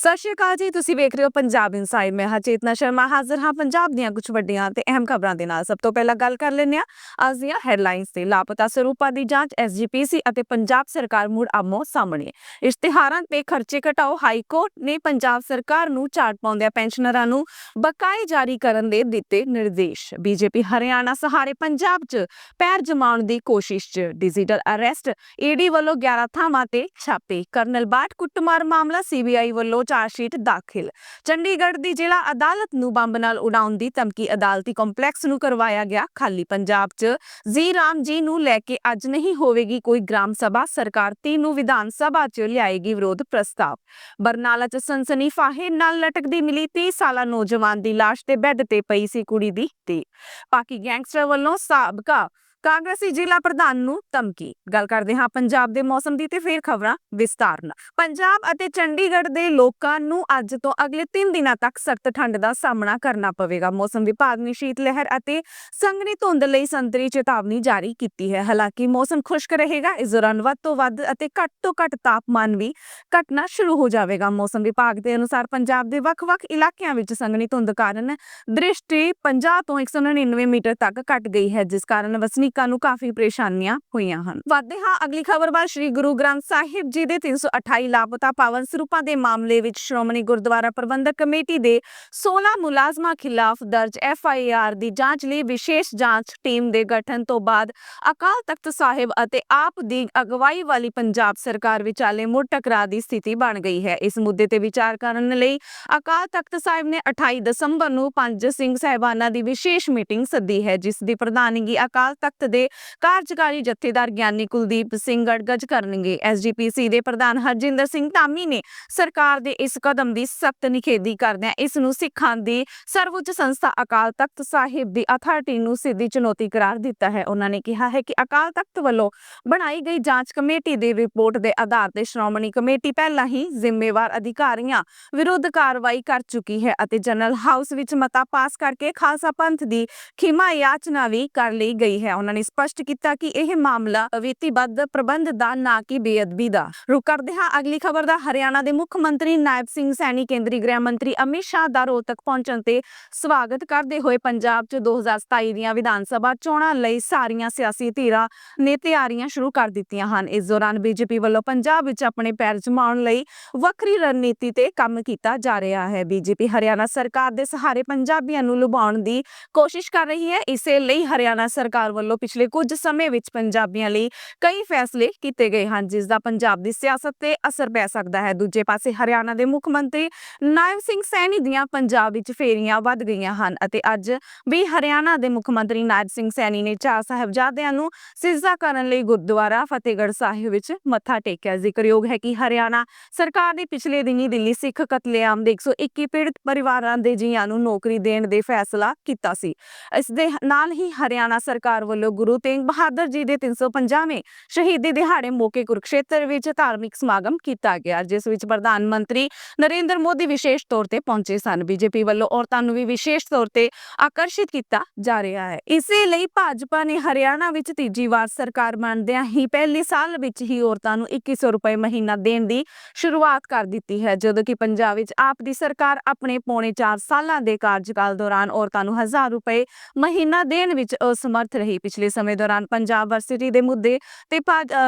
ਸਤਿ ਸ਼੍ਰੀ ਅਕਾਲ ਜੀ, ਤੁਸੀਂ ਵੇਖ ਰਹੇ ਹੋ ਪੰਜਾਬ ਇਨਸਾਈਡ ਮੈਂ ਹਾਂ ਚੇਤਨਾ ਸ਼ਰਮਾ ਹਾਜ਼ਰ ਹਾਂ ਪੰਜਾਬ ਦੀਆਂ ਕੁਝ ਵੱਡੀਆਂ ਤੇ ਅਹਿਮ ਖਬਰਾਂ ਦੇ ਨਾਲ। ਸਭ ਤੋਂ ਪਹਿਲਾਂ ਗੱਲ ਕਰ ਲੈਂਦੇ ਹਾਂ ਅੱਜ ਦੀਆਂ ਹੈਡਲਾਈਨਸ ਤੇ। ਲਾਪਤਾ ਸਰੂਪਾਂ ਦੀ ਜਾਂਚ ਐਸਜੀਪੀਸੀ ਅਤੇ ਪੰਜਾਬ ਸਰਕਾਰ ਮੁੜ ਆਮੋ ਸਾਹਮਣੇ। ਇਸ਼ਤਿਹਾਰਾਂ ਤੇ ਖਰਚੇ ਘਟਾਓ ਹਾਈ ਕੋਰਟ ਨੇ ਪੰਜਾਬ ਸਰਕਾਰ ਨੂੰ ਝਾੜ ਪਾਉਂਦਿਆਂ ਪੈਨਸ਼ਨਰਾਂ ਨੂੰ ਬਕਾਏ ਜਾਰੀ ਕਰਨ ਦੇ ਦਿੱਤੇ ਨਿਰਦੇਸ਼। ਬੀਜੇਪੀ ਹਰਿਆਣਾ ਸਹਾਰੇ ਪੰਜਾਬ 'ਚ ਪੈਰ ਜਮਾਉਣ ਦੀ ਕੋਸ਼ਿਸ਼ 'ਚ। ਡਿਜੀਟਲ ਅਰੈਸਟ ਈਡੀ ਵੱਲੋਂ 11 ਥਾਵਾਂ ਤੇ ਛਾਪੇ। ਕਰਨਲ ਬਾਟ ਕੁੱਟਮਾਰ ਮਾਮਲਾ ਸੀਬੀਆਈ ਵੱਲੋਂ ਚਾਰਜਸ਼ੀਟ ਦਾਖਲ। ਚੰਡੀਗੜ੍ਹ ਦੀ ਜ਼ਿਲ੍ਹਾ ਅਦਾਲਤ ਨੂੰ ਬੰਬ ਨਾਲ ਉਡਾਉਣ ਦੀ ਧਮਕੀ, ਅਦਾਲਤੀ ਕੰਪਲੈਕਸ ਨੂੰ ਕਰਵਾਇਆ ਗਿਆ ਖਾਲੀ। ਪੰਜਾਬ 'ਚ ਜੀ ਰਾਮ ਜੀ ਨੂੰ ਲੈ ਕੇ ਅੱਜ ਨਹੀਂ ਹੋਵੇਗੀ ਕੋਈ ਗ੍ਰਾਮ ਸਭਾ, ਸਰਕਾਰ 3 ਨੂੰ ਵਿਧਾਨ ਸਭਾ 'ਚ ਲਿਆਏਗੀ ਵਿਰੋਧ ਪ੍ਰਸਤਾਵ। ਬਰਨਾਲਾ 'ਚ ਸਨਸਨੀ ਫਾਹੇ ਨਾਲ ਲਟਕਦੀ ਮਿਲੀ 30 ਸਾਲਾ ਨੌਜਵਾਨ ਦੀ ਲਾਸ਼ ਤੇ ਬੈੱਡ ਤੇ ਪਈ ਸੀ ਕੁੜੀ ਦੀ ਤੇ। ਪਾਕੀ ਗੈਂਗਸਟਰ ਵੱਲੋਂ ਸਾਬਕਾ ਕਾਂਗਰਸੀ ਜ਼ਿਲ੍ਹਾ ਪ੍ਰਧਾਨ ਨੂੰ ਧਮਕੀ। ਗੱਲ ਕਰਦੇ ਹਾਂ ਪੰਜਾਬ ਦੇ ਮੌਸਮ ਦੀ ਤੇ ਫੇਰ ਖਬਰਾਂ ਵਿਸਤਾਰ ਨਾਲ। ਪੰਜਾਬ ਅਤੇ ਚੰਡੀਗੜ੍ਹ ਦੇ ਲੋਕਾਂ ਨੂੰ ਅੱਜ ਤੋਂ ਅਗਲੇ 3 ਦਿਨਾਂ ਤੱਕ ਸਖਤ ਠੰਡ ਦਾ ਸਾਹਮਣਾ ਕਰਨਾ ਪਵੇਗਾ। ਮੌਸਮ ਵਿਭਾਗ ਨੇ ਸ਼ੀਤ ਲਹਿਰ ਅਤੇ ਸੰਘਣੀ ਧੁੰਦ ਲਈ ਸੰਤਰੀ ਚੇਤਾਵਨੀ ਜਾਰੀ ਕੀਤੀ ਹੈ। ਹਾਲਾਂਕਿ ਮੌਸਮ ਖੁਸ਼ਕ ਰਹੇਗਾ, ਇਸ ਦੌਰਾਨ ਵੱਧ ਤੋਂ ਵੱਧ ਅਤੇ ਘੱਟ ਤੋਂ ਘੱਟ ਤਾਪਮਾਨ ਵੀ ਘਟਣਾ ਸ਼ੁਰੂ ਹੋ ਜਾਵੇਗਾ। ਮੌਸਮ ਵਿਭਾਗ ਦੇ ਅਨੁਸਾਰ ਪੰਜਾਬ ਦੇ ਵੱਖ-ਵੱਖ ਇਲਾਕਿਆਂ ਵਿੱਚ ਸੰਘਣੀ ਧੁੰਦ ਕਾਰਨ ਦ੍ਰਿਸ਼ਟੀ 50 ਤੋਂ 199 ਮੀਟਰ ਤੱਕ ਘਟ ਗਈ ਹੈ, ਜਿਸ ਕਾਰਨ ਵਸਨੀਕ ਨੂੰ ਕਾਫੀ ਪਰੇਸ਼ਾਨੀਆਂ ਹੋਈਆਂ ਹਨ। ਵਾਧੇ ਹਾਂ, ਅਗਲੀ ਖਬਰ ਬਾਅਦ ਸ੍ਰੀ ਗੁਰੂ ਗ੍ਰੰਥ ਸਾਹਿਬ ਜੀ ਦੇ 328 ਲਾਪਤਾ ਪਾਵਨ ਸਰੂਪਾਂ ਦੇ ਮਾਮਲੇ ਵਿੱਚ ਸ਼੍ਰੋਮਣੀ ਗੁਰਦੁਆਰਾ ਪ੍ਰਬੰਧਕ ਕਮੇਟੀ ਦੇ 16 ਮੁਲਾਜ਼ਮਾਂ ਖਿਲਾਫ ਦਰਜ ਐਫ ਆਈ ਆਰ ਦੀ ਜਾਂਚ ਲਈ ਵਿਸ਼ੇਸ਼ ਜਾਂਚ ਟੀਮ ਦੇ ਗਠਨ ਤੋਂ ਬਾਅਦ ਅਕਾਲ ਤਖਤ ਸਾਹਿਬ ਅਤੇ ਆਪ ਦੀ ਅਗਵਾਈ ਵਾਲੀ ਪੰਜਾਬ ਸਰਕਾਰ ਵਿਚਾਲੇ ਮੁੜ ਟਕਰਾਅ ਦੀ ਸਥਿਤੀ ਬਣ ਗਈ ਹੈ। ਇਸ ਮੁੱਦੇ ਤੇ ਵਿਚਾਰ ਕਰਨ ਲਈ ਅਕਾਲ ਤਖਤ ਸਾਹਿਬ ਨੇ 28 ਦਸੰਬਰ ਨੂੰ ਪੰਜ ਸਿੰਘ ਸਾਹਿਬਾਨਾਂ ਦੀ ਵਿਸ਼ੇਸ਼ ਮੀਟਿੰਗ ਸੱਦੀ ਹੈ, ਜਿਸ ਦੀ ਪ੍ਰਧਾਨਗੀ ਅਕਾਲ ਤਖਤ ਦੇ ਕਾਰਜਕਾਰੀ ਜਥੇਦਾਰ ਗਿਆਨੀ ਕੁਲਦੀਪ ਸਿੰਘ ਗੜਗੜ ਕਰਨਗੇ। ਐਸਜੀਪੀਸੀ ਦੇ ਪ੍ਰਧਾਨ ਹਰਜਿੰਦਰ ਸਿੰਘ ਧਾਮੀ ਨੇ ਸਰਕਾਰ ਦੇ ਇਸ ਕਦਮ ਦੀ ਸਖਤ ਨਿਖੇਧੀ ਕਰਦਿਆਂ ਇਸ ਨੂੰ ਸਿੱਖਾਂ ਦੀ ਸਰਵਉੱਚ ਸੰਸਥਾ ਅਕਾਲ ਤਖਤ ਸਾਹਿਬ ਦੀ ਅਥਾਰਟੀ ਨੂੰ ਸਿੱਧੀ ਚੁਣੌਤੀ ਕਰਾਰ ਦਿੱਤਾ ਹੈ। ਉਹਨਾਂ ਨੇ ਕਿਹਾ ਹੈ ਕਿ ਅਕਾਲ ਤਖਤ ਵੱਲੋਂ ਬਣਾਈ ਗਈ ਜਾਂਚ ਕਮੇਟੀ ਦੀ ਰਿਪੋਰਟ ਦੇ ਆਧਾਰ ਤੇ ਸ਼੍ਰੋਮਣੀ ਕਮੇਟੀ ਪਹਿਲਾਂ ਹੀ ਜ਼ਿੰਮੇਵਾਰ ਅਧਿਕਾਰੀਆਂ ਵਿਰੁੱਧ ਕਾਰਵਾਈ ਕਰ ਚੁੱਕੀ ਹੈ ਅਤੇ ਜਨਰਲ ਹਾਊਸ ਵਿੱਚ ਮਤਾ ਪਾਸ ਕਰਕੇ ਖਾਲਸਾ ਪੰਥ ਦੀ ਖਿਮਾ ਯਾਚਨਾ ਵੀ ਕਰ ਲਈ ਗਈ ਹੈ। ਉਹਨਾਂ ਨੇ ਸਪਸ਼ਟ ਕੀਤਾ ਕਿ ਇਹ ਮਾਮਲਾ ਅਵਿਤੀਬੱਧ ਪ੍ਰਬੰਧ ਦਾ ਨਾ ਕਿ ਬੇਅਦਬੀ ਦਾ। ਰੁਕ ਕਰਦੇ ਹਾਂ, ਅਗਲੀ ਖਬਰ ਦਾ। ਹਰਿਆਣਾ ਦੇ ਮੁੱਖ ਮੰਤਰੀ ਨਾਇਬ ਸਿੰਘ ਸੈਣੀ, ਕੇਂਦਰੀ ਗ੍ਰਹਿ ਮੰਤਰੀ ਅਮਿਤ ਸ਼ਾਹ ਦਾ ਰੋਹਤਕ ਪਹੁੰਚਣ ਤੇ ਸਵਾਗਤ ਕਰਦੇ ਹੋਏ ਪੰਜਾਬ 'ਚ 2027 ਦੀਆਂ ਵਿਧਾਨ ਸਭਾ ਚੋਣਾਂ ਲਈ ਸਾਰੀਆਂ ਸਿਆਸੀ ਧਿਰਾਂ ਨੇ ਤਿਆਰੀਆਂ ਸ਼ੁਰੂ ਕਰ ਦਿੱਤੀਆਂ ਹਨ। ਇਸ ਦੌਰਾਨ ਬੀਜੇਪੀ ਵੱਲੋਂ ਪੰਜਾਬ ਵਿੱਚ ਆਪਣੇ ਪੈਰ ਜਮਾਉਣ ਲਈ ਵੱਖਰੀ ਰਣਨੀਤੀ ਤੇ ਕੰਮ ਕੀਤਾ ਜਾ ਰਿਹਾ ਹੈ। ਬੀਜੇਪੀ ਹਰਿਆਣਾ ਸਰਕਾਰ ਦੇ ਸਹਾਰੇ ਪੰਜਾਬੀਆਂ ਨੂੰ ਲੁਭਾਉਣ ਦੀ ਕੋਸ਼ਿਸ਼ ਕਰ ਰਹੀ ਹੈ। ਇਸੇ ਲਈ ਹਰਿਆਣਾ ਸਰਕਾਰ ਵੱਲੋਂ ਪਿਛਲੇ ਕੁਝ ਸਮੇਂ ਵਿੱਚ ਪੰਜਾਬੀਆਂ ਲਈ ਕਈ ਫੈਸਲੇ ਕੀਤੇ ਗਏ ਹਨ ਜਿਸ ਦਾ ਪੰਜਾਬ ਦੀ ਸਿਆਸਤ ਤੇ ਅਸਰ ਪੈ ਸਕਦਾ ਹੈ। ਦੂਜੇ ਪਾਸੇ ਹਰਿਆਣਾ ਦੇ ਮੁੱਖ ਮੰਤਰੀ ਨਾਇਬ ਸਿੰਘ ਸੈਣੀ ਦੀਆਂ ਪੰਜਾਬ ਵਿੱਚ ਫੇਰੀਆਂ ਵੱਧ ਗਈਆਂ ਹਨ ਅਤੇ ਅੱਜ ਵੀ ਹਰਿਆਣਾ ਦੇ ਮੁੱਖ ਮੰਤਰੀ ਨਾਇਬ ਸਿੰਘ ਸੈਣੀ ਨੇ ਚਾਰ ਸਾਹਿਬਜ਼ਾਦਿਆਂ ਨੂੰ ਸਿਜਦਾ ਕਰਨ ਲਈ ਗੁਰਦੁਆਰਾ ਫਤਿਹਗੜ੍ਹ ਸਾਹਿਬ ਵਿੱਚ ਮੱਥਾ ਟੇਕਿਆ। ਜ਼ਿਕਰਯੋਗ ਹੈ ਕਿ ਹਰਿਆਣਾ ਸਰਕਾਰ ਨੇ ਪਿਛਲੇ ਦਿਨੀ ਦਿੱਲੀ ਸਿੱਖ ਕਤਲੇਆਮ ਦੇ 121 ਪੀੜਤ ਪਰਿਵਾਰਾਂ ਦੇ ਜੀਆਂ ਨੂੰ ਨੌਕਰੀ ਦੇਣ ਦੇ ਫੈਸਲਾ ਕੀਤਾ ਸੀ। ਇਸ ਦੇ ਨਾਲ ਹੀ ਹਰਿਆਣਾ ਸਰਕਾਰ ਵੱਲੋਂ ਗੁਰੂ ਤੇਗ ਬਹਾਦਰ ਜੀ ਦੇ 350ਵੇਂ ਸ਼ਹੀਦੀ ਦਿਹਾੜੇ ਮੌਕੇ ਕੁਰੂਕਸ਼ੇਤਰ ਵਿੱਚ ਧਾਰਮਿਕ ਸਮਾਗਮ ਕੀਤਾ ਗਿਆ, ਜਿਸ ਵਿੱਚ ਪ੍ਰਧਾਨ ਮੰਤਰੀ ਨਰਿੰਦਰ ਮੋਦੀ ਵਿਸ਼ੇਸ਼ ਤੌਰ ਤੇ ਪਹੁੰਚੇ ਸਨ। ਬੀਜੇਪੀ ਵੱਲੋਂ ਔਰਤਾਂ ਨੂੰ ਵੀ ਵਿਸ਼ੇਸ਼ ਤੌਰ ਤੇ ਆਕਰਸ਼ਿਤ ਕੀਤਾ ਜਾ ਰਿਹਾ ਹੈ। ਇਸੇ ਲਈ ਭਾਜਪਾ ਨੇ ਹਰਿਆਣਾ ਵਿੱਚ ਤੀਜੀ ਵਾਰ ਸਰਕਾਰ ਬਣਦਿਆਂ ਹੀ ਪਹਿਲੇ ਸਾਲ ਵਿੱਚ ਹੀ ਔਰਤਾਂ ਨੂੰ 2100 ਰੁਪਏ ਮਹੀਨਾ ਦੇਣ ਦੀ ਸ਼ੁਰੂਆਤ ਕਰ ਦਿੱਤੀ ਹੈ, ਜਦੋਂ ਕਿ ਪੰਜਾਬ ਵਿੱਚ ਆਪ ਦੀ ਸਰਕਾਰ ਆਪਣੇ ਪੌਣੇ 4 ਸਾਲਾਂ ਦੇ ਕਾਰਜਕਾਲ ਦੌਰਾਨ ਔਰਤਾਂ ਨੂੰ 1000 ਰੁਪਏ ਮਹੀਨਾ ਦੇਣ ਵਿੱਚ ਅਸਮਰਥ ਰਹੀ। ਪਿਛਲੇ ਸਮੇਂ ਦੌਰਾਨ ਪੰਜਾਬ ਵਰਸਿਟੀ ਦੇ ਮੁੱਦੇ ਤੇ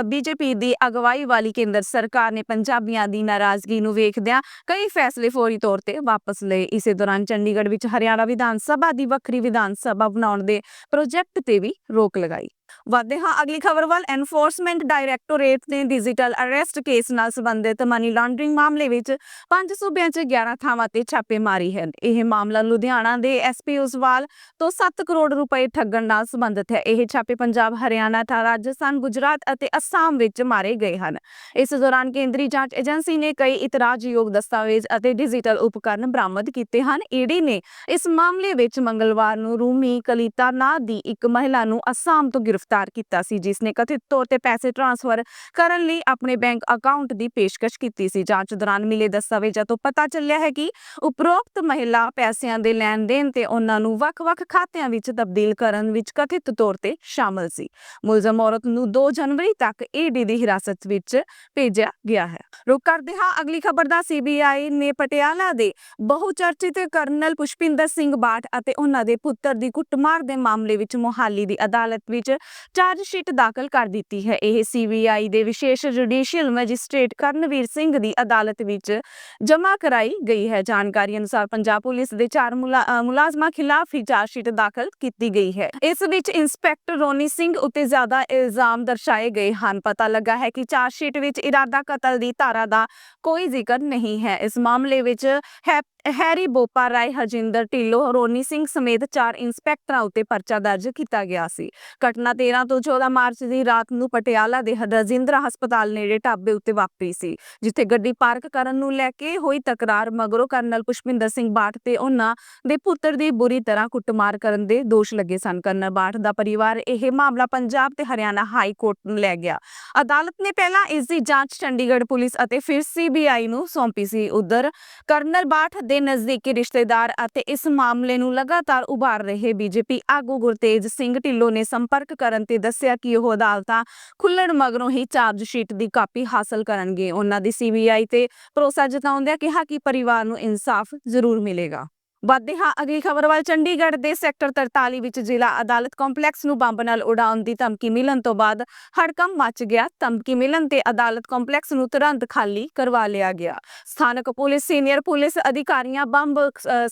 ਬੀਜੇਪੀ ਦੀ ਅਗਵਾਈ ਵਾਲੀ ਕੇਂਦਰ ਸਰਕਾਰ ਨੇ ਪੰਜਾਬੀਆਂ ਦੀ ਨਾਰਾਜ਼ਗੀ ਨੂੰ ਵੇਖਦਿਆਂ ਕਈ ਫੈਸਲੇ ਫੌਰੀ ਤੌਰ ਤੇ ਵਾਪਸ ਲਏ। ਇਸੇ ਦੌਰਾਨ ਚੰਡੀਗੜ੍ਹ ਵਿੱਚ ਹਰਿਆਣਾ ਵਿਧਾਨ ਸਭਾ ਦੀ ਵੱਖਰੀ ਵਿਧਾਨ ਸਭਾ ਬਣਾਉਣ ਦੇ ਪ੍ਰੋਜੈਕਟ ਤੇ ਵੀ ਰੋਕ ਲਗਾਈ। ਵਾਧੇ। ਹਾਂ, ਅਗਲੀ ਖਬਰ ਵੱਲ ਐਨਫੋਰਸਮੈਂਟ ਡਾਇਰੈਕਟੋਰੇਟ ਨੇ ਡਿਜੀਟਲ ਅਰੈਸਟ ਕੇਸ ਨਾਲ ਸੰਬੰਧਿਤ ਮਨੀ ਲਾਂਡਰਿੰਗ ਮਾਮਲੇ ਵਿੱਚ ਪੰਜ ਸੂਬਿਆਂ 'ਚ 11 ਥਾਵਾਂ ਤੇ ਛਾਪੇ ਮਾਰੀ ਹੈ। ਇਹ ਮਾਮਲਾ ਲੁਧਿਆਣਾ ਦੇ ਐਸਪੀ ਉਸਵਾਲ ਤੋਂ 7 ਕਰੋੜ ਰੁਪਏ ਠੱਗਣ ਨਾਲ ਸੰਬੰਧਿਤ ਹੈ। ਇਹ ਛਾਪੇ ਪੰਜਾਬ, ਹਰਿਆਣਾ ਥਾ ਰਾਜਸਥਾਨ, ਗੁਜਰਾਤ ਅਤੇ ਅਸਾਮ ਵਿੱਚ ਮਾਰੇ ਗਏ ਹਨ। ਇਸ ਦੌਰਾਨ ਕੇਂਦਰੀ ਜਾਂਚ ਏਜੰਸੀ ਨੇ ਕਈ ਇਤਰਾਜ਼ਯੋਗ ਦਸਤਾਵੇਜ਼ ਅਤੇ ਡਿਜੀਟਲ ਉਪਕਰਨ ਬਰਾਮਦ ਕੀਤੇ ਹਨ। ਈਡੀ ਨੇ ਇਸ ਮਾਮਲੇ ਵਿੱਚ ਮੰਗਲਵਾਰ ਨੂੰ ਰੂਮੀ ਕਲੀਤਾ ਨਾਂ ਦੀ ਇੱਕ ਮਹਿਲਾ ਨੂੰ ਅਸਾਮ ਤੋਂ ਗ੍ਰਿਫਤਾਰ ਗ੍ਰਿਫਤਾਰ ਕੀਤਾ ਸੀ, ਜਿਸ ਨੇ ਕਥਿਤ ਤੌਰ ਤੇ ਪੈਸੇ ਟ੍ਰਾਂਸਫਰ ਕਰਨ ਲਈ ਆਪਣੇ ਬੈਂਕ ਅਕਾਊਂਟ ਦੀ ਪੇਸ਼ਕਸ਼ ਕੀਤੀ ਸੀ। ਜਾਂਚ ਦੌਰਾਨ ਮਿਲੇ ਦਸਤਾਵੇਜ਼ਾਂ ਤੋਂ ਪਤਾ ਚੱਲਿਆ ਹੈ ਕਿ ਉਪਰੋਕਤ ਮਹਿਲਾ ਪੈਸਿਆਂ ਦੇ ਲੈਣ ਦੇਣ ਤੇ ਉਹਨਾਂ ਨੂੰ ਵੱਖ-ਵੱਖ ਖਾਤਿਆਂ ਵਿੱਚ ਤਬਦੀਲ ਕਰਨ ਵਿੱਚ ਕਥਿਤ ਤੌਰ ਤੇ ਸ਼ਾਮਲ ਸੀ। ਮੁਲਜ਼ਮ ਔਰਤ ਨੂੰ 2 ਜਨਵਰੀ ਤੱਕ ਈਡੀ ਦੀ ਹਿਰਾਸਤ ਵਿੱਚ ਭੇਜਿਆ ਗਿਆ ਹੈ। ਰੁਕ ਕਰਦੇ ਹਾਂ, ਅਗਲੀ ਖਬਰ ਦਾ ਸੀਬੀਆਈ ਨੇ ਪਟਿਆਲਾ ਦੇ ਬਹੁਚਰਚਿਤ ਕਰਨਲ ਪੁਸ਼ਪਿੰਦਰ ਸਿੰਘ ਬਾਠ ਅਤੇ ਉਹਨਾਂ ਦੇ ਪੁੱਤਰ ਦੀ ਕੁੱਟਮਾਰ ਦੇ ਮਾਮਲੇ ਵਿੱਚ ਮੋਹਾਲੀ ਦੀ ਅਦਾਲਤ ਵਿੱਚ ਚਾਰਜ ਸ਼ੀਟ ਦਾਖਲ ਕਰ ਦਿੱਤੀ ਹੈ। ਇਹ ਸੀਬੀਆਈ ਦੇ ਵਿਸ਼ੇਸ਼ ਜੁਡੀਸ਼ੀਅਲ ਮੈਜਿਸਟ੍ਰੇਟ ਕਰਨਵੀਰ ਸਿੰਘ ਦੀ ਅਦਾਲਤ ਵਿੱਚ ਜਮ੍ਹਾਂ ਕਰਾਈ ਗਈ ਹੈ। ਜਾਣਕਾਰੀ ਅਨੁਸਾਰ ਪੰਜਾਬ ਪੁਲਿਸ ਦੇ ਚਾਰ ਮੁਲਾ- ਮੁਲਾਜ਼ਮਾਂ ਖਿਲਾਫ ਹੀ ਚਾਰਜ ਸ਼ੀਟ ਦਾਖਲ ਕੀਤੀ ਗਈ ਹੈ। ਇਸ ਵਿੱਚ ਇੰਸਪੈਕਟਰ ਰੋਨੀ ਸਿੰਘ ਉੱਤੇ ਜ਼ਿਆਦਾ ਇਲਜ਼ਾਮ ਦਰਸਾਏ ਗਏ ਹਨ। ਪਤਾ ਲੱਗਾ ਹੈ ਕਿ ਚਾਰਜ ਸ਼ੀਟ ਵਿੱਚ ਇਰਾਦਾ ਕਤਲ ਦੀ ਧਾਰਾ ਦਾ ਕੋਈ ਜ਼ਿਕਰ ਨਹੀਂ ਹੈ। ਇਸ ਮਾਮਲੇ ਵਿੱਚ ਹੈ ਹੈਰੀ ਬੋਪਾ ਰਾਏ, ਹਰਜਿੰਦਰ ਢਿੱਲੋਂ, ਰੋਨੀ ਸਿੰਘ ਸਮੇਤ ਚਾਰ ਇੰਸਪੈਕਟਰਾਂ ਉੱਤੇ ਪਰਚਾ ਦਰਜ ਕੀਤਾ ਗਿਆ ਸੀ। ਘਟਨਾ 13 ਤੋਂ 14 ਮਾਰਚ ਦੀ ਰਾਤ ਨੂੰ ਪਟਿਆਲਾ ਦੇ ਰਜਿੰਦਰਾ ਹਸਪਤਾਲ ਨੇੜੇ ਢਾਬੇ ਉੱਤੇ ਵਾਪਰੀ ਸੀ, ਜਿੱਥੇ ਗੱਡੀ ਪਾਰਕ ਕਰਨ ਨੂੰ ਲੈ ਕੇ ਹੋਈ ਤਕਰਾਰ ਮਗਰੋਂ ਕਰਨਲ ਪੁਸ਼ਪਿੰਦਰ ਸਿੰਘ ਬਾਠ ਤੇ ਉਹਨਾਂ ਦੇ ਪੁੱਤਰ ਦੀ ਬੁਰੀ ਤਰ੍ਹਾਂ ਕੁੱਟਮਾਰ ਕਰਨ ਦੇ ਦੋਸ਼ ਲੱਗੇ ਸਨ। ਕਰਨਲ ਬਾਠ ਦਾ ਪਰਿਵਾਰ ਇਹ ਮਾਮਲਾ ਪੰਜਾਬ ਤੇ ਹਰਿਆਣਾ ਹਾਈ ਕੋਰਟ ਨੂੰ ਲੈ ਗਿਆ। ਅਦਾਲਤ ਨੇ ਪਹਿਲਾਂ ਇਸ ਦੀ ਜਾਂਚ ਚੰਡੀਗੜ੍ਹ ਪੁਲਿਸ ਅਤੇ ਫਿਰ ਸੀਬੀਆਈ ਨੂੰ ਸੌਂਪੀ ਸੀ। ਉਧਰ ਕਰਨਲ ਬਾਠ ਦੇ ਨਜ਼ਦੀਕੀ ਰਿਸ਼ਤੇਦਾਰ ਅਤੇ ਇਸ ਮਾਮਲੇ ਨੂੰ ਲਗਾਤਾਰ ਉਭਾਰ ਰਹੇ ਬੀਜੇਪੀ ਆਗੂ ਗੁਰਤੇਜ ਸਿੰਘ ਢਿੱਲੋਂ ਨੇ ਸੰਪਰਕ ਕਰਨ ਤੇ ਦੱਸਿਆ ਕਿ ਉਹ ਅਦਾਲਤਾਂ ਖੁੱਲਣ ਮਗਰੋਂ ਹੀ ਚਾਰਜ ਸ਼ੀਟ ਦੀ ਕਾਪੀ ਹਾਸਲ ਕਰਨਗੇ। ਉਹਨਾਂ ਦੀ ਸੀਬੀਆਈ ਤੇ ਭਰੋਸਾ ਜਤਾਉਂਦਿਆਂ ਕਿਹਾ ਕਿ ਪਰਿਵਾਰ ਨੂੰ ਇਨਸਾਫ ਜ਼ਰੂਰ ਮਿਲੇਗਾ। ਵੱਧਦੇ ਹਾਂ ਅਗਲੀ ਖਬਰ ਵੱਲ, ਚੰਡੀਗੜ੍ਹ ਦੇ ਸੈਕਟਰ 43 ਵਿੱਚ ਜ਼ਿਲ੍ਹਾ ਅਦਾਲਤ ਕੰਪਲੈਕਸ ਨੂੰ ਬੰਬ ਨਾਲ ਉਡਾਉਣ ਦੀ ਧਮਕੀ ਮਿਲਣ ਤੋਂ ਬਾਅਦ ਹੜਕੰਪ ਮਚ ਗਿਆ। ਧਮਕੀ ਮਿਲਣ ਤੇ ਅਦਾਲਤ ਕੰਪਲੈਕਸ ਨੂੰ ਤੁਰੰਤ ਖਾਲੀ ਕਰਵਾ ਲਿਆ ਗਿਆ। ਸਥਾਨਕ ਪੁਲਿਸ, ਸੀਨੀਅਰ ਪੁਲਿਸ ਅਧਿਕਾਰੀਆਂ ਬੰਬ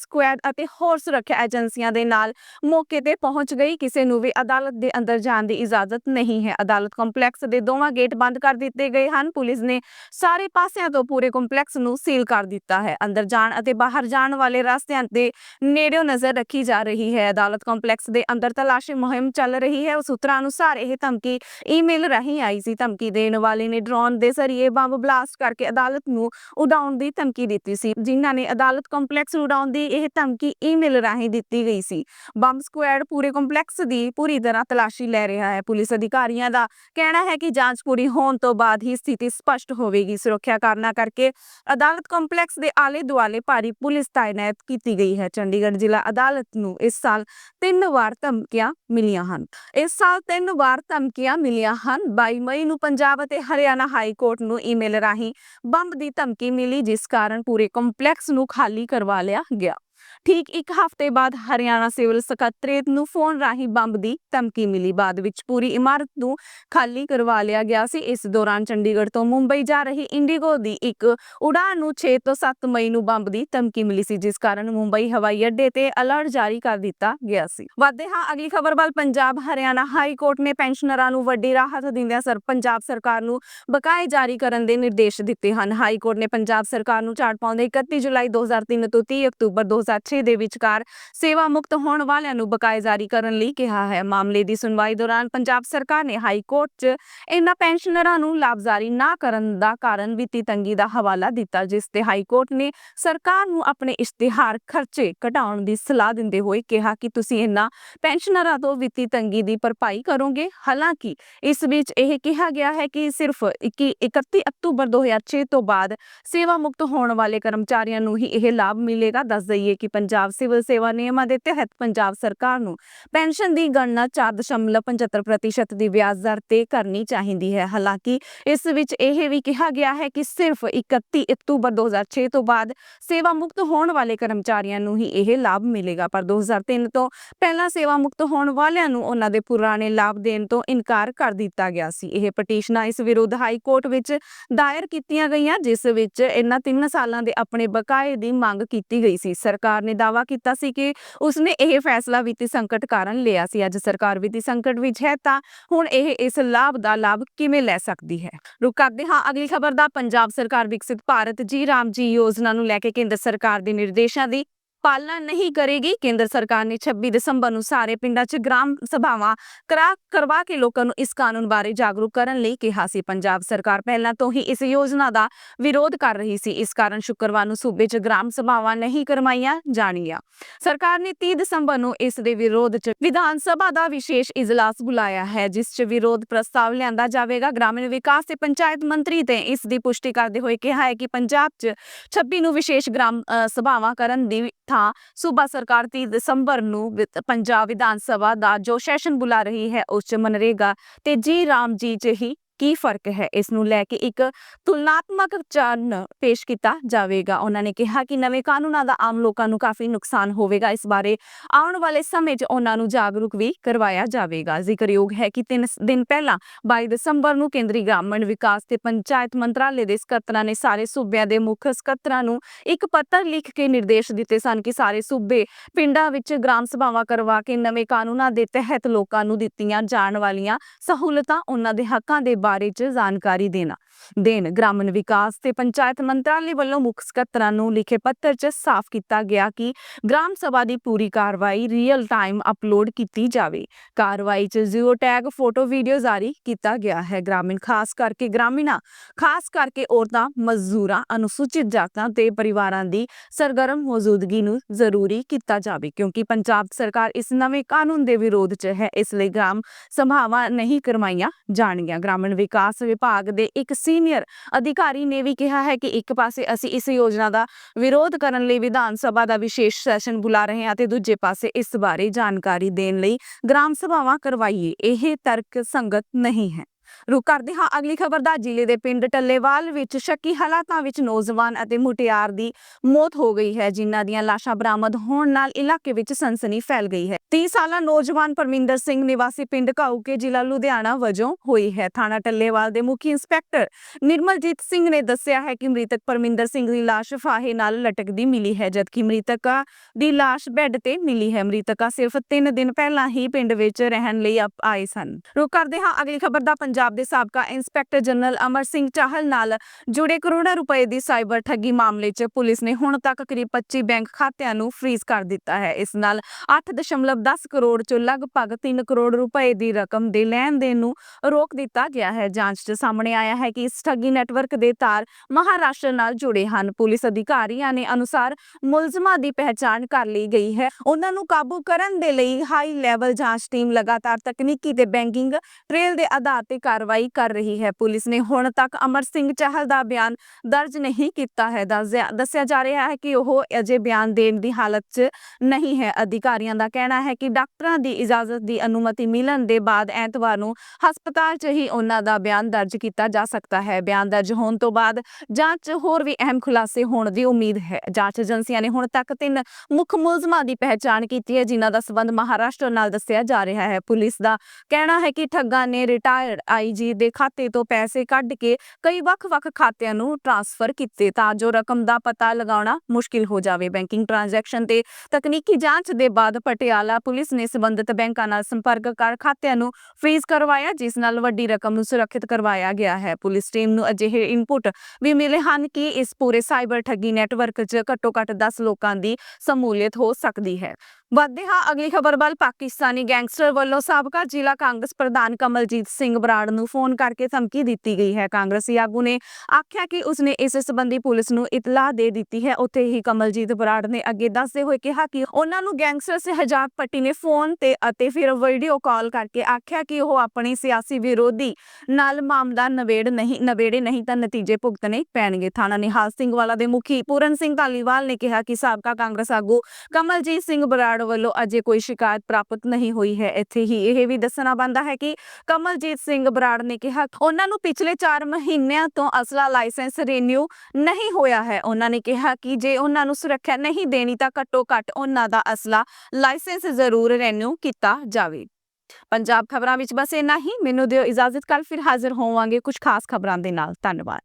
ਸਕੁਐਡ ਅਤੇ ਹੋਰ ਸੁਰੱਖਿਆ ਏਜੰਸੀਆਂ ਦੇ ਨਾਲ ਮੌਕੇ ਤੇ ਪਹੁੰਚ ਗਈ। ਕਿਸੇ ਨੂੰ ਵੀ ਅਦਾਲਤ ਦੇ ਅੰਦਰ ਜਾਣ ਦੀ ਇਜਾਜ਼ਤ ਨਹੀਂ ਹੈ। ਅਦਾਲਤ ਕੰਪਲੈਕਸ ਦੇ ਦੋਵਾਂ ਗੇਟ ਬੰਦ ਕਰ ਦਿੱਤੇ ਗਏ ਹਨ। ਪੁਲਿਸ ਨੇ ਸਾਰੇ ਪਾਸਿਆਂ ਤੋਂ ਪੂਰੇ ਕੰਪਲੈਕਸ ਨੂੰ ਸੀਲ ਕਰ ਦਿੱਤਾ ਹੈ। ਅੰਦਰ ਜਾਣ ਅਤੇ ਬਾਹਰ ਜਾਣ ਵਾਲੇ ਰਸਤਿਆਂ ਦੇ ਨੇੜਿਓਂ ਨਜ਼ਰ ਰੱਖੀ ਜਾ ਰਹੀ ਹੈ। ਅਦਾਲਤ ਕੰਪਲੈਕਸ ਦੇ ਅੰਦਰ ਤਲਾਸ਼ੀ ਮੁਹਿੰਮ ਚੱਲ ਰਹੀ ਹੈ। ਸੂਤਰਾਂ ਅਨੁਸਾਰ ਇਹ ਧਮਕੀ ਈਮੇਲ ਰਾਹੀਂ ਆਈ ਸੀ। ਧਮਕੀ ਦੇਣ ਵਾਲੇ ਨੇ ਡਰੋਨ ਦੇ ਜ਼ਰੀਏ ਬੰਬ ਬਲਾਸਟ ਕਰਕੇ ਅਦਾਲਤ ਨੂੰ ਉਡਾਉਣ ਦੀ ਧਮਕੀ ਦਿੱਤੀ ਸੀ। ਜਿਨ੍ਹਾਂ ਨੇ ਅਦਾਲਤ ਕੰਪਲੈਕਸ ਉਡਾਉਣ ਦੀ ਇਹ ਧਮਕੀ ਈਮੇਲ ਰਾਹੀਂ ਦਿੱਤੀ ਗਈ ਸੀ। ਬੰਬ ਸਕੁਐਡ ਪੂਰੇ ਕੰਪਲੈਕਸ ਦੀ ਪੂਰੀ ਤਰ੍ਹਾਂ ਤਲਾਸ਼ੀ ਲੈ ਰਿਹਾ ਹੈ। ਪੁਲਿਸ ਅਧਿਕਾਰੀਆਂ ਦਾ ਕਹਿਣਾ ਹੈ ਕਿ ਜਾਂਚ ਪੂਰੀ ਹੋਣ ਤੋਂ ਬਾਅਦ ਹੀ ਸਥਿਤੀ ਸਪਸ਼ਟ ਹੋਵੇਗੀ। ਸੁਰੱਖਿਆ ਕਾਰਨਾਂ ਕਰਕੇ ਅਦਾਲਤ ਕੰਪਲੈਕਸ ਦੇ ਆਲੇ ਦੁਆਲੇ ਭਾਰੀ ਪੁਲਿਸ ਤਾਇਨਾਤ ਕੀਤੀ ਗਈ ਹੈ ਚੰਡੀਗੜ੍ਹ ਜ਼ਿਲ੍ਹਾ ਅਦਾਲਤ ਨੂੰ ਇਸ ਸਾਲ ਤਿੰਨ ਵਾਰ ਧਮਕੀਆਂ ਮਿਲੀਆਂ ਹਨ। ਇਸ ਸਾਲ ਤਿੰਨ ਵਾਰ ਧਮਕੀਆਂ ਮਿਲੀਆਂ ਹਨ। 22 ਮਈ ਨੂੰ ਪੰਜਾਬ ਅਤੇ ਹਰਿਆਣਾ ਹਾਈ ਕੋਰਟ ਨੂੰ ਈਮੇਲ ਰਾਹੀਂ ਬੰਬ ਦੀ ਧਮਕੀ ਮਿਲੀ, ਜਿਸ ਕਾਰਨ ਪੂਰੇ ਕੰਪਲੈਕਸ ਨੂੰ ਖਾਲੀ ਕਰਵਾ ਲਿਆ ਗਿਆ। ਠੀਕ ਇੱਕ ਹਫ਼ਤੇ ਬਾਅਦ ਹਰਿਆਣਾ ਸਿਵਲ ਸਕੱਤਰੇਤ ਨੂੰ ਫੋਨ ਰਾਹੀਂ ਬੰਬ ਦੀ ਧਮਕੀ ਮਿਲੀ। ਬਾਅਦ ਵਿੱਚ ਪੂਰੀ ਇਮਾਰਤ ਨੂੰ ਖਾਲੀ ਕਰਵਾ ਲਿਆ ਗਿਆ ਸੀ। ਇਸ ਦੌਰਾਨ ਚੰਡੀਗੜ੍ਹ ਤੋਂ ਮੁੰਬਈ ਜਾ ਰਹੀ ਇੰਡੀਗੋ ਦੀ ਇੱਕ ਉਡਾਨ ਨੂੰ 6 ਤੋਂ 7 ਮਈ ਨੂੰ ਬੰਬ ਦੀ ਧਮਕੀ ਮਿਲੀ ਸੀ, ਜਿਸ ਕਾਰਨ ਮੁੰਬਈ ਹਵਾਈ ਅੱਡੇ ਤੇ ਅਲਰਟ ਜਾਰੀ ਕਰ ਦਿੱਤਾ ਗਿਆ ਸੀ। ਵਾਦੇ ਹਾਂ ਅਗਲੀ ਖਬਰ ਵੱਲ। ਪੰਜਾਬ ਹਰਿਆਣਾ ਹਾਈ ਕੋਰਟ ਨੇ ਪੈਨਸ਼ਨਰਾਂ ਨੂੰ ਵੱਡੀ ਰਾਹਤ ਦਿੰਦਿਆਂ ਸਰ, ਪੰਜਾਬ ਸਰਕਾਰ ਨੂੰ ਬਕਾਏ ਜਾਰੀ ਕਰਨ ਦੇ ਨਿਰਦੇਸ਼ ਦਿੱਤੇ ਹਨ। ਹਾਈ ਕੋਰਟ ਨੇ ਪੰਜਾਬ ਸਰਕਾਰ ਨੂੰ ਝਾੜ ਪਾਉਂਦੇ 31 ਜੁਲਾਈ 2003 ਤੋਂ 30 ਅਕਤੂਬਰ 2006 ਦੇ ਵਿਚਕਾਰ ਸੇਵਾ ਮੁਕਤ ਹੋਣ ਵਾਲਿਆਂ ਨੂੰ ਬਕਾਏ ਜਾਰੀ ਕਰਨ ਲਈ ਕਿਹਾ ਹੈ। ਮਾਮਲੇ ਦੀ ਸੁਣਵਾਈ ਦੌਰਾਨ ਪੰਜਾਬ ਸਰਕਾਰ ਨੇ ਹਾਈ ਕੋਰਟ 'ਚ ਇਹਨਾਂ ਪੈਨਸ਼ਨਰਾਂ ਨੂੰ ਲਾਭ ਜਾਰੀ ਨਾ ਕਰਨ ਦਾ ਕਾਰਨ ਵਿੱਤੀ ਤੰਗੀ ਦਾ ਹਵਾਲਾ ਦਿੱਤਾ, ਜਿਸ ਤੇ ਹਾਈ ਕੋਰਟ ਨੇ ਸਰਕਾਰ ਨੂੰ ਆਪਣੇ ਇਸ਼ਤਿਹਾਰ ਖਰਚੇ ਘਟਾਉਣ ਦੀ ਸਲਾਹ ਦਿੰਦੇ ਹੋਏ ਕਿਹਾ ਕਿ ਤੁਸੀਂ ਇਹਨਾਂ ਪੈਨਸ਼ਨਰਾਂ ਤੋਂ ਵਿੱਤੀ ਤੰਗੀ ਦੀ ਭਰਪਾਈ ਕਰੋਗੇ। ਹਾਲਾਂਕਿ ਇਸ ਵਿੱਚ ਇਹ ਕਿਹਾ ਗਿਆ ਹੈ ਕਿ ਸਿਰਫ 21 31 ਅਕਤੂਬਰ 2006 ਤੋਂ ਬਾਅਦ ਸੇਵਾ ਮੁਕਤ ਹੋਣ ਵਾਲੇ ਕਰਮਚਾਰੀਆਂ ਨੂੰ ਹੀ ਇਹ ਲਾਭ ਮਿਲੇਗਾ। ਦੱਸ ਦਈਏ ਕਿ ਪੰਜਾਬ ਸਿਵਲ ਸੇਵਾ ਨਿਯਮਾਂ ਦੇ ਤਹਿਤ ਪੰਜਾਬ ਸਰਕਾਰ ਨੂੰ ਪੈਨਸ਼ਨ ਦੀ ਗਣਨਾ 4.75% ਦੀ ਵਿਆਜ ਦਰ ਤੇ ਕਰਨੀ ਚਾਹੀਦੀ ਹੈ। ਹਾਲਾਂਕਿ ਇਸ ਵਿੱਚ ਇਹ ਵੀ ਕਿਹਾ ਗਿਆ ਹੈ ਕਿ ਸਿਰਫ 31 ਅਕਤੂਬਰ 2006 ਤੋਂ ਬਾਅਦ ਸੇਵਾ ਮੁਕਤ ਹੋਣ ਵਾਲੇ ਕਰਮਚਾਰੀਆਂ ਨੂੰ ਹੀ ਇਹ ਲਾਭ ਮਿਲੇਗਾ, ਪਰ 2003 ਤੋਂ ਪਹਿਲਾਂ ਸੇਵਾ ਮੁਕਤ ਹੋਣ ਵਾਲਿਆਂ ਨੂੰ ਉਹਨਾਂ ਦੇ ਪੁਰਾਣੇ ਲਾਭ ਦੇਣ ਤੋਂ ਇਨਕਾਰ ਕਰ ਦਿੱਤਾ ਗਿਆ ਸੀ। ਇਹ ਪਟੀਸ਼ਨਾਂ ਇਸ ਵਿਰੁੱਧ ਹਾਈ ਕੋਰਟ ਵਿੱਚ ਦਾਇਰ ਕੀਤੀਆਂ ਗਈਆਂ, ਜਿਸ ਵਿੱਚ ਇਹਨਾਂ 3 ਸਾਲਾਂ ਦੇ ਆਪਣੇ ਬਕਾਏ ਦੀ ਮੰਗ ਕੀਤੀ ਗਈ ਸੀ। ਸਰਕਾਰ ਨੇ ਦਾਵਾ ਕੀਤਾ ਸੀ ਕਿ ਉਸਨੇ ਇਹ ਫੈਸਲਾ ਵਿੱਤੀ ਸੰਕਟ ਕਾਰਨ ਲਿਆ ਸੀ। ਅੱਜ ਸਰਕਾਰ ਵਿੱਤੀ ਸੰਕਟ ਵਿੱਚ ਹੈ ਤਾਂ ਹੁਣ ਇਹ ਇਸ ਲਾਭ ਦਾ ਲਾਭ ਕਿਵੇਂ ਲੈ ਸਕਦੀ ਹੈ? ਰੁਕ ਕਰਦੇ ਹਾਂ ਅਗਲੀ ਖਬਰ ਦਾ। ਪੰਜਾਬ ਸਰਕਾਰ ਵਿਕਸਿਤ ਭਾਰਤ ਜੀ ਰਾਮ ਜੀ ਯੋਜਨਾ ਨੂੰ ਲੈ ਕੇ ਕੇਂਦਰ ਸਰਕਾਰ ਦੇ ਨਿਰਦੇਸ਼ਾਂ ਦੀ ਪਾਲਣਾ ਨਹੀਂ ਕਰੇਗੀ। ਕੇਂਦਰ ਸਰਕਾਰ ਨੇ 26 ਦਸੰਬਰ ਨੂੰ ਸਾਰੇ ਪਿੰਡਾਂ 'ਚ ਗ੍ਰਾਮ ਸਭਾਵਾਂ ਕਰਾ ਕਰਵਾ ਕੇ ਲੋਕਾਂ ਨੂੰ ਇਸ ਕਾਨੂੰਨ ਬਾਰੇ ਜਾਗਰੂਕ ਕਰਨ ਲਈ ਕਿਹਾ ਸੀ। ਪੰਜਾਬ ਸਰਕਾਰ ਪਹਿਲਾਂ ਤੋਂ ਹੀ ਇਸ ਯੋਜਨਾ ਦਾ ਵਿਰੋਧ ਕਰ ਰਹੀ ਸੀ। ਇਸ ਕਾਰਨ ਸ਼ੁੱਕਰਵਾਰ ਨੂੰ ਸੂਬੇ 'ਚ ਗ੍ਰਾਮ ਸਭਾਵਾਂ ਨਹੀਂ ਕਰਵਾਈਆਂ ਜਾਣਗੀਆਂ ਸਰਕਾਰ ਨੇ 30 ਦਸੰਬਰ ਨੂੰ ਇਸ ਦੇ ਵਿਰੋਧ 'ਚ ਵਿਧਾਨ ਸਭਾ ਦਾ ਵਿਸ਼ੇਸ਼ ਇਜਲਾਸ ਬੁਲਾਇਆ ਹੈ, ਜਿਸ 'ਚ ਵਿਰੋਧ ਪ੍ਰਸਤਾਵ ਲਿਆਂਦਾ ਜਾਵੇਗਾ। ਗ੍ਰਾਮੀਣ ਵਿਕਾਸ ਤੇ ਪੰਚਾਇਤ ਮੰਤਰੀ ਤੇ ਇਸ ਦੀ ਪੁਸ਼ਟੀ ਕਰਦੇ ਹੋਏ ਕਿਹਾ ਹੈ ਕਿ ਪੰਜਾਬ 'ਚ 26 ਨੂੰ ਵਿਸ਼ੇਸ਼ ਗ੍ਰਾਮ ਸਭਾਵਾਂ ਕਰਨ ਦੀ ਥਾਂ ਸੂਬਾ ਸਰਕਾਰ 30 ਦਸੰਬਰ ਨੂੰ ਪੰਜਾਬ ਵਿਧਾਨ ਸਭਾ ਦਾ ਜੋ ਸੈਸ਼ਨ ਬੁਲਾ ਰਹੀ ਹੈ, ਉਸ 'ਚ ਮਨਰੇਗਾ ਤੇ ਜੀ ਰਾਮ ਜੀ 'ਚ ਹੀ ਕੀ ਫ਼ਰਕ ਹੈ? ਇਸ ਨੂੰ ਲੈ ਕੇ ਇੱਕ ਤੁਲਨਾਤਮਕ ਚਰਨ ਪੇਸ਼ ਕੀਤਾ ਜਾਵੇਗਾ। ਉਹਨਾਂ ਨੇ ਕਿਹਾ ਕਿ ਨਵੇਂ ਕਾਨੂੰਨਾਂ ਦਾ ਆਮ ਲੋਕਾਂ ਨੂੰ ਕਾਫੀ ਨੁਕਸਾਨ ਹੋਵੇਗਾ। ਇਸ ਬਾਰੇ ਆਉਣ ਵਾਲੇ ਸਮੇਂ 'ਚ ਉਹਨਾਂ ਨੂੰ ਜਾਗਰੂਕ ਵੀ ਕਰਵਾਇਆ ਜਾਵੇਗਾ। ਜ਼ਿਕਰਯੋਗ ਹੈ ਕਿ 3 ਦਿਨ ਪਹਿਲਾਂ 22 ਦਸੰਬਰ ਨੂੰ ਕੇਂਦਰੀ ਗ੍ਰਾਮੀਣ ਵਿਕਾਸ ਤੇ ਪੰਚਾਇਤ ਮੰਤਰਾਲੇ ਦੇ ਸਕੱਤਰਾਂ ਨੇ ਸਾਰੇ ਸੂਬਿਆਂ ਦੇ ਮੁੱਖ ਸਕੱਤਰਾਂ ਨੂੰ ਇੱਕ ਪੱਤਰ ਲਿਖ ਕੇ ਨਿਰਦੇਸ਼ ਦਿੱਤੇ ਸਨ ਕਿ ਸਾਰੇ ਸੂਬੇ ਪਿੰਡਾਂ ਵਿੱਚ ਗ੍ਰਾਮ ਸਭਾਵਾਂ ਕਰਵਾ ਕੇ ਨਵੇਂ ਕਾਨੂੰਨਾਂ ਦੇ ਤਹਿਤ ਲੋਕਾਂ ਨੂੰ ਦਿੱਤੀਆਂ ਜਾਣ ਵਾਲੀਆਂ ਸਹੂਲਤਾਂ ਉਹਨਾਂ ਦੇ ਹੱਕਾਂ ਦੇ ਬਾਰੇ 'ਚ ਜਾਣਕਾਰੀ ਦੇਣਾ। ਦੇਣ। ਗ੍ਰਾਮੀਣ ਵਿਕਾਸ ਤੇ ਪੰਚਾਇਤ ਮੰਤਰਾਲੇ ਵੱਲੋਂ ਮੁੱਖ ਸਕੱਤਰਾਂ ਨੂੰ ਲਿਖੇ ਪੱਤਰ 'ਚ ਸਾਫ਼ ਕੀਤਾ ਗਿਆ ਕਿ ਗ੍ਰਾਮ ਸਭਾ ਦੀ ਪੂਰੀ ਕਾਰਵਾਈ ਰੀਅਲ ਟਾਈਮ ਅਪਲੋਡ ਕੀਤੀ ਜਾਵੇ। ਕਾਰਵਾਈ 'ਚ ਜ਼ੀਰੋ ਟੈਗ ਫੋਟੋ ਵੀਡੀਓ ਜਾਰੀ ਕੀਤਾ ਗਿਆ ਹੈ। ਗ੍ਰਾਮੀਣ ਖਾਸ ਕਰਕੇ ਗ੍ਰਾਮੀਣਾ, ਖਾਸ ਕਰਕੇ ਔਰਤਾਂ, ਮਜ਼ਦੂਰਾਂ, ਅਨੁਸੂਚਿਤ ਜਾਤਾਂ ਤੇ ਪਰਿਵਾਰਾਂ ਦੀ ਸਰਗਰਮ ਮੌਜੂਦਗੀ ਨੂੰ ਜ਼ਰੂਰੀ ਕੀਤਾ ਜਾਵੇ ਕਿਉਂਕਿ ਪੰਜਾਬ ਸਰਕਾਰ ਇਸ ਨਵੇਂ ਕਾਨੂੰਨ ਦੇ ਵਿਰੋਧ 'ਚ ਹੈ। ਇਸ ਲਈ ਗ੍ਰਾਮ ਸਭਾਵਾਂ ਨਹੀਂ ਕਰਵਾਈਆਂ ਜਾਣਗੀਆਂ। ਗ੍ਰਾਮੀਣ ਵਿਕਾਸ ਵਿਭਾਗ ਦੇ ਇੱਕ ਸੀਨੀਅਰ ਅਧਿਕਾਰੀ ਨੇ ਵੀ ਕਿਹਾ ਹੈ ਕਿ ਇੱਕ ਪਾਸੇ ਅਸੀਂ ਇਸ ਯੋਜਨਾ ਦਾ ਵਿਰੋਧ ਕਰਨ ਲਈ ਵਿਧਾਨ ਸਭਾ ਦਾ ਵਿਸ਼ੇਸ਼ ਸੈਸ਼ਨ ਬੁਲਾ ਰਹੇ ਹਾਂ ਤੇ ਦੂਜੇ ਪਾਸੇ ਇਸ ਬਾਰੇ ਜਾਣਕਾਰੀ ਦੇਣ ਲਈ ਗ੍ਰਾਮ ਸਭਾਵਾਂ ਕਰਵਾਈਏ। ਇਹ ਤਰਕ ਸੰਗਤ ਨਹੀਂ ਹੈ। ਰੁਕ ਕਰਦੇ ਹਾਂ। ਅਗਲੀ ਖਬਰ ਦਾ ਜ਼ਿਲ੍ਹੇ ਦੇ ਪਿੰਡ ਟੱਲੇਵਾਲ ਵਿੱਚ ਸ਼ੱਕੀ ਹਾਲਾਤਾਂ ਵਿੱਚ ਨੌਜਵਾਨ ਅਤੇ ਮੁਟਿਆਰ ਦੀ ਮੌਤ ਹੋ ਗਈ ਹੈ, ਜਿਨ੍ਹਾਂ ਦੀਆਂ ਲਾਸ਼ਾਂ ਬਰਾਮਦ ਹੋਣ ਨਾਲ ਇਲਾਕੇ ਵਿੱਚ ਸਨਸਨੀ ਫੈਲ ਗਈ ਹੈ। 30 ਸਾਲਾ ਨੌਜਵਾਨ ਪਰਮਿੰਦਰ ਸਿੰਘ ਨਿਵਾਸੀ ਪਿੰਡ ਕਾਊਕੇ ਜ਼ਿਲ੍ਹਾ ਲੁਧਿਆਣਾ ਵਜੋਂ ਹੋਈ ਹੈ। ਥਾਣਾ ਟੱਲੇਵਾਲ ਦੇ ਮੁਖੀ ਇੰਸਪੈਕਟਰ ਨਿਰਮਲਜੀਤ ਸਿੰਘ ਨੇ ਦੱਸਿਆ ਹੈ ਕਿ ਮ੍ਰਿਤਕ ਪਰਮਿੰਦਰ ਸਿੰਘ ਦੀ ਲਾਸ਼ ਫਾਹੇ ਨਾਲ ਲਟਕਦੀ ਮਿਲੀ ਹੈ, ਜਦਕਿ ਮ੍ਰਿਤਕਾ ਦੀ ਲਾਸ਼ ਬੈੱਡ ਤੇ ਮਿਲੀ ਹੈ। ਮ੍ਰਿਤਕਾ ਸਿਰਫ 3 ਦਿਨ ਪਹਿਲਾਂ ਹੀ ਪਿੰਡ ਵਿੱਚ ਰਹਿਣ ਲਈ ਆਏ ਸਨ। ਰੁਕ ਕਰਦੇ ਹਾਂ ਅਗਲੀ ਖਬਰ ਦਾ ਪੰਜਾਬ ਦੇ ਸਾਬਕਾ ਇੰਸਪੈਕਟਰ ਜਨਰਲ ਅਮਰ ਸਿੰਘ ਚਾਹਲ ਨਾਲ ਜੁੜੇ ਕਰੋੜਾਂ ਰੁਪਏ ਦੀ ਸਾਈਬਰ ਠੱਗੀ ਮਾਮਲੇ 'ਚ ਪੁਲਿਸ ਨੇ ਹੁਣ ਤੱਕ ਕਰੀਬ 25 ਬੈਂਕ ਖਾਤਿਆਂ ਨੂੰ ਫ੍ਰੀਜ਼ ਕਰ ਦਿੱਤਾ ਹੈ। ਇਸ ਨਾਲ 8.10 ਕਰੋੜ 'ਚੋਂ ਲਗਭਗ 3 ਕਰੋੜ ਰੁਪਏ ਦੀ ਰਕਮ ਦੇ ਲੈਣ ਦੇਣ ਨੂੰ ਰੋਕ ਦਿੱਤਾ ਗਿਆ ਹੈ। ਜਾਂਚ 'ਚ ਸਾਹਮਣੇ ਆਇਆ ਹੈ ਕਿ ਇਸ ਠੱਗੀ ਨੈਟਵਰਕ ਦੇ ਤਾਰ ਮਹਾਰਾਸ਼ਟਰ ਨਾਲ ਜੁੜੇ ਹਨ। ਪੁਲਿਸ ਅਧਿਕਾਰੀਆਂ ਨੇ ਅਨੁਸਾਰ ਮੁਲਜ਼ਮਾਂ ਦੀ ਪਹਿਚਾਣ ਕਰ ਲਈ ਗਈ ਹੈ। ਉਹਨਾਂ ਨੂੰ ਕਾਬੂ ਕਰਨ ਦੇ ਲਈ ਹਾਈ ਲੈਵਲ ਜਾਂਚ ਟੀਮ ਲਗਾਤਾਰ ਤਕਨੀਕੀ ਤੇ ਬੈਂਕਿੰਗ ਟ੍ਰੇਲ ਦੇ ਆਧਾਰ ਤੇ ਕਾਰਵਾਈ ਕਰ ਰਹੀ ਹੈ। ਪੁਲਿਸ ਨੇ ਹੁਣ ਤੱਕ ਅਮਰ ਸਿੰਘ ਚਹਿਲ ਦਾ ਬਿਆਨ ਦਰਜ ਨਹੀਂ ਕੀਤਾ ਹੈ। ਦੱਸਿਆ ਦੱਸਿਆ ਜਾ ਰਿਹਾ ਹੈ ਕਿ ਉਹ ਅਜੇ ਬਿਆਨ ਦੇਣ ਦੀ ਹਾਲਤ 'ਚ ਨਹੀਂ ਹੈ। ਅਧਿਕਾਰੀਆਂ ਦਾ ਕਹਿਣਾ ਹੈ ਕਿ ਡਾਕਟਰਾਂ ਦੀ ਇਜਾਜ਼ਤ ਦੀ ਅਨੁਮਤੀ ਮਿਲਣ ਦੇ ਬਾਅਦ ਐਤਵਾਰ ਨੂੰ ਹਸਪਤਾਲ 'ਚ ਹੀ ਉਹਨਾਂ ਦਾ ਬਿਆਨ ਦਰਜ ਕੀਤਾ ਜਾ ਸਕਦਾ ਹੈ। ਬਿਆਨ ਦਰਜ ਹੋਣ ਤੋਂ ਬਾਅਦ ਜਾਂਚ ਹੋਰ ਵੀ ਅਹਿਮ ਖੁਲਾਸੇ ਹੋਣ ਦੀ ਉਮੀਦ ਹੈ। ਜਾਂਚ ਏਜੰਸੀਆਂ ਨੇ ਹੁਣ ਤੱਕ ਤਿੰਨ ਮੁੱਖ ਮੁਲਜ਼ਮਾਂ ਦੀ ਪਹਿਚਾਣ ਕੀਤੀ ਹੈ, ਜਿਨ੍ਹਾਂ ਦਾ ਸਬੰਧ ਮਹਾਰਾਸ਼ਟਰ ਨਾਲ ਦੱਸਿਆ ਜਾ ਰਿਹਾ ਹੈ। ਪੁਲਿਸ ਦਾ ਕਹਿਣਾ ਹੈ ਕਿ ਠੱਗਾਂ ਨੇ ਰਿਟਾਇਰਡ ਆਈਜੀ ਦੇ ਖਾਤੇ ਤੋਂ ਪੈਸੇ ਕੱਢ ਕੇ ਕਈ ਵੱਖ-ਵੱਖ ਖਾਤਿਆਂ ਨੂੰ ਟ੍ਰਾਂਸਫਰ ਕੀਤੇ ਤਾਂ ਜੋ ਰਕਮ ਦਾ ਪਤਾ ਲਗਾਉਣਾ ਮੁਸ਼ਕਿਲ ਹੋ ਜਾਵੇ। ਬੈਂਕਿੰਗ ਟ੍ਰਾਂਜੈਕਸ਼ਨ ਤੇ ਤਕਨੀਕੀ ਜਾਂਚ ਦੇ ਬਾਅਦ ਪਟਿਆਲਾ ਪੁਲਿਸ ਨੇ ਸੰਬੰਧਿਤ ਬੈਂਕਾਂ ਨਾਲ ਸੰਪਰਕ ਕਰ ਖਾਤਿਆਂ ਨੂੰ ਫ੍ਰੀਜ਼ ਕਰਵਾਇਆ, ਜਿਸ ਨਾਲ ਵੱਡੀ ਰਕਮ ਨੂੰ ਸੁਰੱਖਿਅਤ ਕਰਵਾਇਆ ਗਿਆ ਹੈ। ਪੁਲਿਸ ਟੀਮ ਨੂੰ ਅਜਿਹੇ ਇਨਪੁਟ ਵੀ ਮਿਲੇ ਹਨ ਕਿ ਇਸ ਪੂਰੇ ਸਾਈਬਰ ਠੱਗੀ ਨੈਟਵਰਕ 'ਚ ਘੱਟੋ-ਘੱਟ 10 ਲੋਕਾਂ ਦੀ ਸਮੂਲੀਅਤ ਹੋ ਸਕਦੀ ਹੈ। ਵੱਧਦੇ ਹਾਂ, ਅਗਲੀ ਖਬਰ ਵੱਲ ਪਾਕਿਸਤਾਨੀ ਗੈਂਗਸਟਰ ਵੱਲੋਂ ਸਾਬਕਾ ਜ਼ਿਲ੍ਹਾ ਕਾਂਗਰਸ ਪ੍ਰਧਾਨ ਕਮਲਜੀਤ ਸਿੰਘ ਬਰਾੜ ਨੂੰ ਫੋਨ ਕਰਕੇ ਧਮਕੀ ਦਿੱਤੀ ਗਈ ਹੈ। ਕਾਂਗਰਸੀ ਆਗੂ ਨੇ ਆਖਿਆ ਕਿ ਉਸਨੇ ਇਸ ਸੰਬੰਧੀ ਪੁਲਿਸ ਨੂੰ ਇਤਲਾਹ ਦੇ ਦਿੱਤੀ ਹੈ। ਉੱਥੇ ਹੀ ਕਮਲਜੀਤ ਬਰਾੜ ਨੇ ਅੱਗੇ ਦੱਸਦੇ ਹੋਏ ਕਿਹਾ ਕਿ ਉਹਨਾਂ ਨੂੰ ਗੈਂਗਸਟਰ ਸਹਿਜਾਦ ਪੱਟੀ ਨੇ ਫੋਨ ਤੇ ਅਤੇ ਫਿਰ ਵੀਡੀਓ ਕਾਲ ਕਰਕੇ ਆਖਿਆ ਕਿ ਉਹ ਆਪਣੇ ਸਿਆਸੀ ਵਿਰੋਧੀ ਨਾਲ ਮਾਮਲਾ ਨਵੇੜ ਨਹੀਂ, ਨਵੇੜੇ ਨਹੀਂ ਤਾਂ ਨਤੀਜੇ ਭੁਗਤਣੇ ਪੈਣਗੇ। ਥਾਣਾ ਨਿਹਾਲ ਸਿੰਘ ਵਾਲਾ ਦੇ ਮੁਖੀ ਪੂਰਨ ਸਿੰਘ ਧਾਲੀਵਾਲ ਨੇ ਕਿਹਾ ਕਿ ਸਾਬਕਾ ਕਾਂਗਰਸ ਆਗੂ ਕਮਲਜੀਤ ਸਿੰਘ ਬਰਾੜ ਵੱਲੋਂ ਅਜੇ ਕੋਈ ਸ਼ਿਕਾਇਤ ਪ੍ਰਾਪਤ ਨਹੀਂ ਹੋਈ ਹੈ। ਇੱਥੇ ਹੀ ਇਹ ਵੀ ਦੱਸਣਾ ਬੰਦਾ ਹੈ ਕਿ ਕਮਲਜੀਤ ਸਿੰਘ ਬਰਾੜ ਨੇ ਕਿਹਾ, ਉਹਨਾਂ ਨੂੰ ਪਿਛਲੇ 4 ਮਹੀਨਿਆਂ ਤੋਂ ਅਸਲਾ ਲਾਇਸੈਂਸ ਰੀਨਿਊ ਨਹੀਂ ਹੋਇਆ ਹੈ। ਉਹਨਾਂ ਨੇ ਕਿਹਾ ਕਿ ਜੇ ਉਹਨਾਂ ਨੂੰ ਸੁਰੱਖਿਆ ਨਹੀਂ ਦੇਣੀ ਤਾਂ ਘੱਟੋ ਘੱਟ ਉਹਨਾਂ ਦਾ ਅਸਲਾ ਲਾਇਸੈਂਸ ਜ਼ਰੂਰ ਰੀਨਿਊ ਕੀਤਾ ਜਾਵੇ। ਪੰਜਾਬ ਖਬਰਾਂ ਵਿੱਚ ਬਸ ਇੰਨਾ ਹੀ। ਮੈਨੂੰ ਦਿਓ ਇਜਾਜ਼ਤ। ਕੱਲ ਫਿਰ ਹਾਜ਼ਰ ਹੋਵਾਂਗੇ ਕੁਝ ਖਾਸ ਖਬਰਾਂ ਦੇ ਨਾਲ। ਧੰਨਵਾਦ।